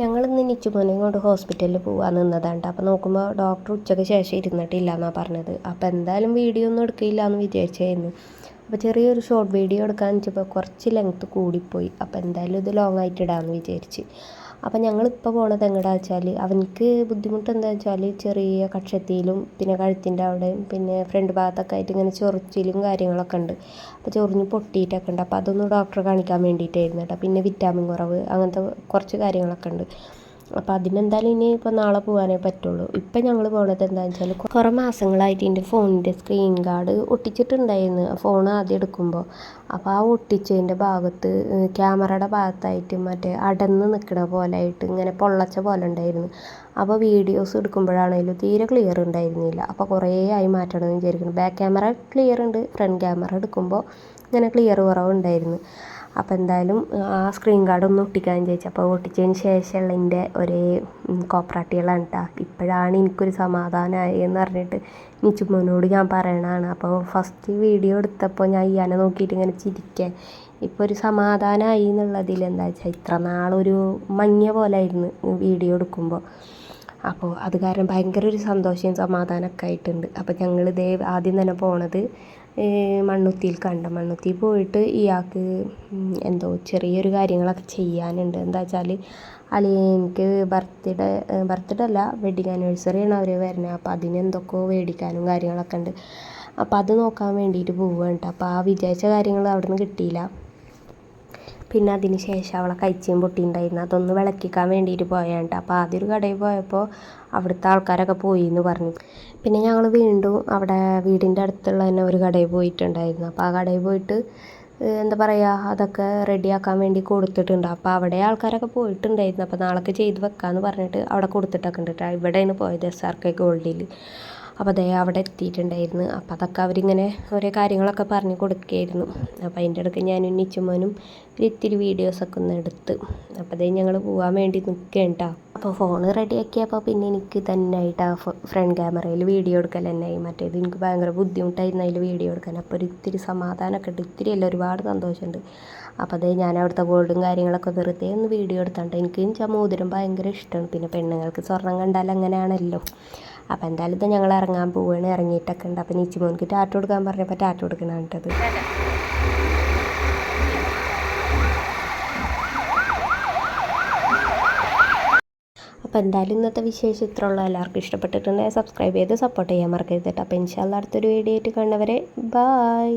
ഞങ്ങളിന്ന് നിച്ചുമോനെയും കൊണ്ട് ഹോസ്പിറ്റലിൽ പോകാൻ നിന്നതാണ് അപ്പോൾ നോക്കുമ്പോൾ ഡോക്ടർ ഉച്ചയ്ക്ക് ശേഷം ഇരുന്നിട്ടില്ല എന്നാണ് പറഞ്ഞത്. അപ്പോൾ എന്തായാലും വീഡിയോ ഒന്നും എടുക്കില്ല എന്ന് വിചാരിച്ചായിരുന്നു. അപ്പോൾ ചെറിയൊരു ഷോർട്ട് വീഡിയോ എടുക്കാൻ വെച്ചപ്പോൾ കുറച്ച് ലെങ്ത്ത് കൂടിപ്പോയി. അപ്പോൾ എന്തായാലും ഇത് ലോങ് ആയിട്ട് ഇടാമെന്ന് വിചാരിച്ച്. അപ്പം ഞങ്ങളിപ്പോൾ പോണത് എങ്ങടാ വെച്ചാൽ അവനിക്ക് ബുദ്ധിമുട്ട് എന്താ വെച്ചാൽ ചെറിയ കക്ഷത്തിയിലും പിന്നെ കഴുത്തിന്റെ അവിടെയും പിന്നെ ഫ്രണ്ട് ഭാഗത്തൊക്കെ ആയിട്ട് ഇങ്ങനെ ചൊറിച്ചിലും കാര്യങ്ങളൊക്കെ ഉണ്ട്. അപ്പോൾ ചൊറിഞ്ഞ് പൊട്ടിയിട്ടൊക്കെ ഉണ്ട്. അപ്പോൾ അതൊന്ന് ഡോക്ടറെ കാണിക്കാൻ വേണ്ടിയിട്ടായിരുന്നു കേട്ടോ. പിന്നെ വിറ്റാമിൻ കുറവ് അങ്ങനത്തെ കുറച്ച് കാര്യങ്ങളൊക്കെ ഉണ്ട്. അപ്പോൾ അതിനെന്തായാലും ഇനി ഇപ്പോൾ നാളെ പോകാനേ പറ്റുള്ളൂ. ഇപ്പം ഞങ്ങൾ പോണത് എന്താണെന്ന് വെച്ചാൽ കുറേ മാസങ്ങളായിട്ട് എന്റെ ഫോണിന്റെ സ്ക്രീൻ ഗാർഡ് ഒട്ടിച്ചിട്ടുണ്ടായിരുന്നു. ഫോൺ ആദ്യം എടുക്കുമ്പോൾ അപ്പോൾ ആ ഒട്ടിച്ചതിന്റെ ഭാഗത്ത് ക്യാമറയുടെ ഭാഗത്തായിട്ട് മറ്റേ അടന്ന് നിൽക്കണ പോലെ ആയിട്ട് ഇങ്ങനെ പൊള്ളച്ച പോലെ ഉണ്ടായിരുന്നു. അപ്പോൾ വീഡിയോസ് എടുക്കുമ്പോഴാണെങ്കിലും തീരെ ക്ലിയർ ഉണ്ടായിരുന്നില്ല. അപ്പോൾ കുറേ ആയി മാറ്റണമെന്ന് വിചാരിക്കുന്നു. ബാക്ക് ക്യാമറ ക്ലിയർ ഉണ്ട്. ഫ്രണ്ട് ക്യാമറ എടുക്കുമ്പോൾ ഇങ്ങനെ ക്ലിയർ കുറവുണ്ടായിരുന്നു. അപ്പോൾ എന്തായാലും ആ സ്ക്രീൻ ഗാർഡ് ഒന്ന് ഒട്ടിക്കാൻ ചോദിച്ചു അപ്പോൾ ഒട്ടിച്ചതിന് ശേഷമുള്ള എന്റെ ഒരേ കോപ്പറാട്ടികളാണ് കേട്ടോ ഇപ്പോഴാണ് എനിക്കൊരു സമാധാനമായി എന്ന് പറഞ്ഞിട്ട് നിച്ചുമോനോട് ഞാൻ പറയണതാണ്. അപ്പോൾ ഫസ്റ്റ് വീഡിയോ എടുത്തപ്പോൾ ഞാൻ ഇയാനെ നോക്കിയിട്ട് ഇങ്ങനെ ചിരിക്കാൻ. ഇപ്പോൾ ഒരു സമാധാനമായി എന്നുള്ളതിൽ എന്താ വെച്ചാൽ ഇത്ര നാളൊരു മഞ്ഞ പോലെ ആയിരുന്നു വീഡിയോ എടുക്കുമ്പോൾ അപ്പോൾ അത് കാരണം ഭയങ്കര ഒരു സന്തോഷവും സമാധാനമൊക്കെ ആയിട്ടുണ്ട്. അപ്പോൾ ഞങ്ങൾ ഇതേ ആദ്യം തന്നെ പോണത് മണ്ണുത്തിയിൽ കണ്ട. മണ്ണുത്തി പോയിട്ട് ഇയാൾക്ക് എന്തോ ചെറിയൊരു കാര്യങ്ങളൊക്കെ ചെയ്യാനുണ്ട്. എന്താ വെച്ചാൽ അളിയനിക്ക് ബർത്ത്ഡേ ബർത്ത്ഡേ അല്ല വെഡിങ് ആനിവേഴ്സറിയാണ് അവർ വരുന്നത് അപ്പോൾ അതിന് എന്തൊക്കെയോ മേടിക്കാനും കാര്യങ്ങളൊക്കെ ഉണ്ട്. അപ്പോൾ അത് നോക്കാൻ വേണ്ടിയിട്ട് പോവുകയാണ് കേട്ടോ അപ്പോൾ ആ വിചാരിച്ച കാര്യങ്ങൾ അവിടെ നിന്ന് കിട്ടിയില്ല. പിന്നെ അതിന് ശേഷം അവളെ കഴിച്ചും പൊട്ടിയിട്ടുണ്ടായിരുന്നു. അതൊന്ന് വിളക്കിക്കാൻ വേണ്ടിയിട്ട് പോയാണ് അപ്പോൾ ആദ്യം ഒരു കടയിൽ പോയപ്പോൾ അവിടുത്തെ ആൾക്കാരൊക്കെ പോയി എന്ന് പറഞ്ഞു. പിന്നെ ഞങ്ങൾ വീണ്ടും അവിടെ വീടിന്റെ അടുത്തുള്ള തന്നെ ഒരു കടയിൽ പോയിട്ടുണ്ടായിരുന്നു. അപ്പോൾ ആ കടയിൽ പോയിട്ട് എന്താ പറയുക അതൊക്കെ റെഡിയാക്കാൻ വേണ്ടി കൊടുത്തിട്ടുണ്ട്. അപ്പോൾ അവിടെ ആൾക്കാരൊക്കെ പോയിട്ടുണ്ടായിരുന്നു. അപ്പോൾ നാളേക്ക് ചെയ്ത് വെക്കാമെന്ന് പറഞ്ഞിട്ട് അവിടെ കൊടുത്തിട്ടൊക്കെ ഉണ്ട് കേട്ടോ ഇവിടെയാണ് പോയത് എസ് ആർ കെ ഗോൾഡിൽ അപ്പോൾ അതേ അവിടെ എത്തിയിട്ടുണ്ടായിരുന്നു. അപ്പോൾ അതൊക്കെ അവരിങ്ങനെ ഓരോ കാര്യങ്ങളൊക്കെ പറഞ്ഞു കൊടുക്കുകയായിരുന്നു. അപ്പോൾ അതിന്റെ ഇടയ്ക്ക് ഞാനും നിച്ചുമോനും ഇത്തിരി വീഡിയോസൊക്കെ ഒന്ന് എടുത്ത്. അപ്പോൾ അതേ ഞങ്ങൾ പോകാൻ വേണ്ടി നിൽക്കുകയാണ് കേട്ടോ അപ്പോൾ ഫോൺ റെഡിയാക്കിയപ്പോൾ പിന്നെ എനിക്ക് തന്നെ ആയിട്ട് ആ ഫ്രണ്ട് ക്യാമറയിൽ വീഡിയോ എടുക്കൽ തന്നെയായി മറ്റേത് എനിക്ക് ഭയങ്കര ബുദ്ധിമുട്ടായിരുന്നു അതിൽ വീഡിയോ എടുക്കാൻ. അപ്പോൾ ഒരു ഇത്തിരി സമാധാനമൊക്കെ ഉണ്ട്. ഇത്തിരി അല്ല ഒരുപാട് സന്തോഷമുണ്ട്. അപ്പോൾ അതേ ഞാൻ അവിടുത്തെ ഗോൾഡും കാര്യങ്ങളൊക്കെ വെറുതെ ഒന്ന് വീഡിയോ എടുത്തുണ്ട്. എനിക്ക് വെച്ചാൽ മോതിരം ഭയങ്കര ഇഷ്ടമാണ്. പിന്നെ പെണ്ണുങ്ങൾക്ക് സ്വർണം കണ്ടാൽ അങ്ങനെയാണല്ലോ. അപ്പോൾ എന്തായാലും ഇത് ഞങ്ങൾ ഇറങ്ങാൻ പോവുകയാണ് ഇറങ്ങിയിട്ടൊക്കെ ഉണ്ട്. അപ്പോൾ നീച്ചുമോനിക്ക് ടാറ്റ കൊടുക്കാൻ പറഞ്ഞപ്പോൾ ടാറ്റ കൊടുക്കണം കേട്ടത് അപ്പോൾ എന്തായാലും ഇന്നത്തെ വിശേഷം ഇത്രയുള്ള എല്ലാവർക്കും ഇഷ്ടപ്പെട്ടിട്ടുണ്ടെങ്കിൽ സബ്സ്ക്രൈബ് ചെയ്ത് സപ്പോർട്ട് ചെയ്യാൻ മറക്കരുത് അപ്പോൾ ഇൻഷാല്ല അടുത്തൊരു വീഡിയോ ആയിട്ട് കണ്ടവരെ ബായ്